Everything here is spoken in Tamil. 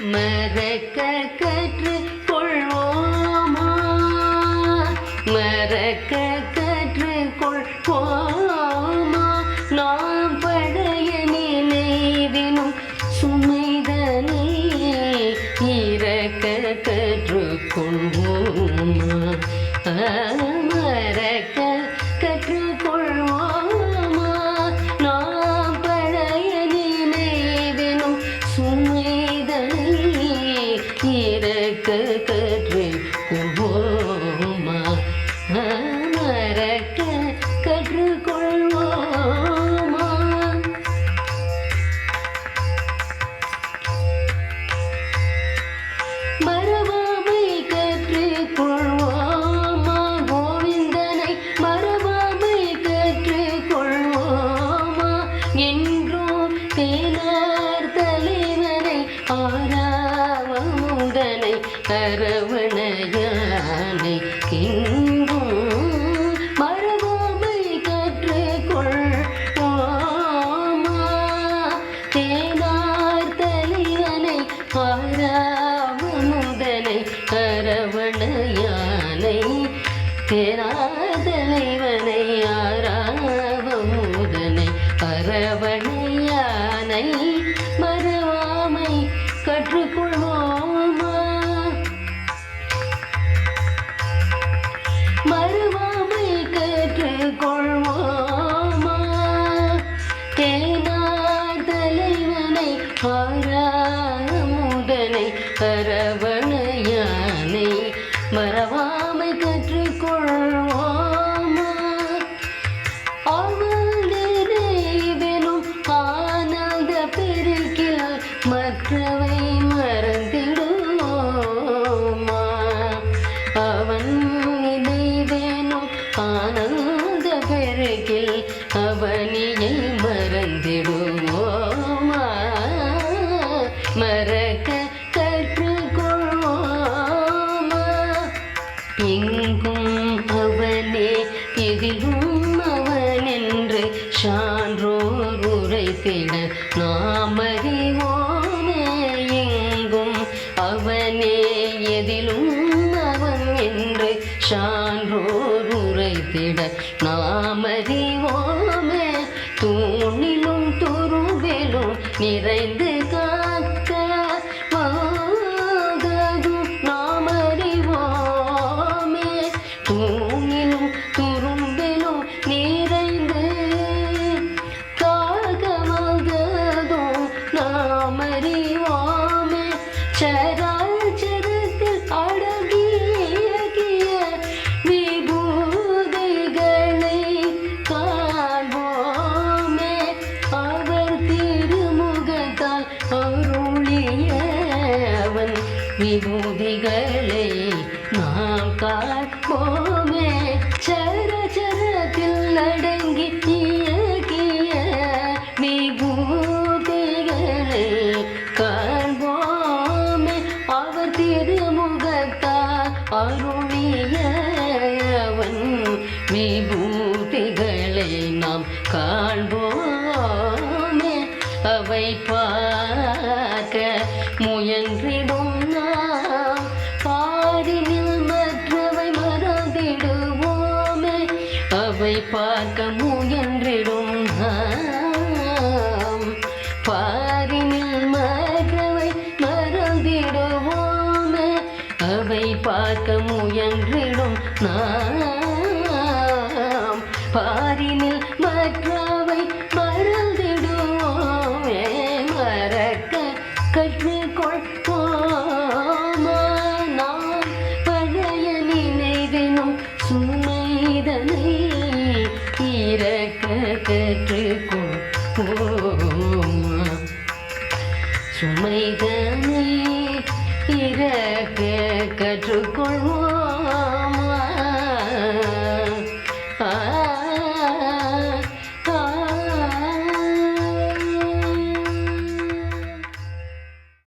மறக்க கற்று கொள்வோமா? மறக்க கற்று கொள்வோமா? நாம் பழைய நினைவினும் சுமைதனை இறக்க கற்று கொள்வோமா? மறக்க ஆராவமுதனை அரவணையானை எங்கும் மறவாமை கற்றுக்கொள் கொள்வோமா தேனார் தலைவனை ஆராவமுதனை அரவணையானை தேனாதலைவனை ஆராவமுதனை அரவணையானை மறவாமை கற்றுக்கொள் கற்றுக்கொள்வோமா தேனார் தலைவனை ஆராமுதனை அரவணையானை மறவாமை கற்றுக்கொள்வோமா? அவளிரைவெனும் ஆனந்த பெருக்கில் மற்றவை மறந்திடுவோமா? அவன் மறக்க கற்றுக்கொள்வோமா எங்கும் அவனே எதிலும் அவன் என்று சான்றோர் உரைத்திட நாம் அறிவோமே எங்கும் அவனே எதிலும் அவன் என்று சான்றோர் உரைத்திட நாம் அறிவோமே தூணிலும் துருவிலும் நிறை அறிவோமே சராச்சரத்தில் அடங்கிய விபூதைகளை காண்போமே. அவர் திருமுகத்தால் அருளிய அவன் விபூதிகளை நாம் காண்போமே. திருமுகத்தால் விபூதிகளை நாம் காண்போமே. அவை பார்க்க முயன்றிடும் நாம். பாரினில் மற்றவை மறந்திடுவோமே. அவை பார்க்க முயன் பார்க்க முயன்றிடும் நாம். பாரினில் மற்றவை மறந்திடுவோமே. மறக்க கற்றுக்கொள்வோமா நாம் பழைய நினைவினும் சுமைதனை இறக்க கற்றுக்கொள்வோமா சுமைதனை பிறக்க கற்றுக்கொள்வோம்.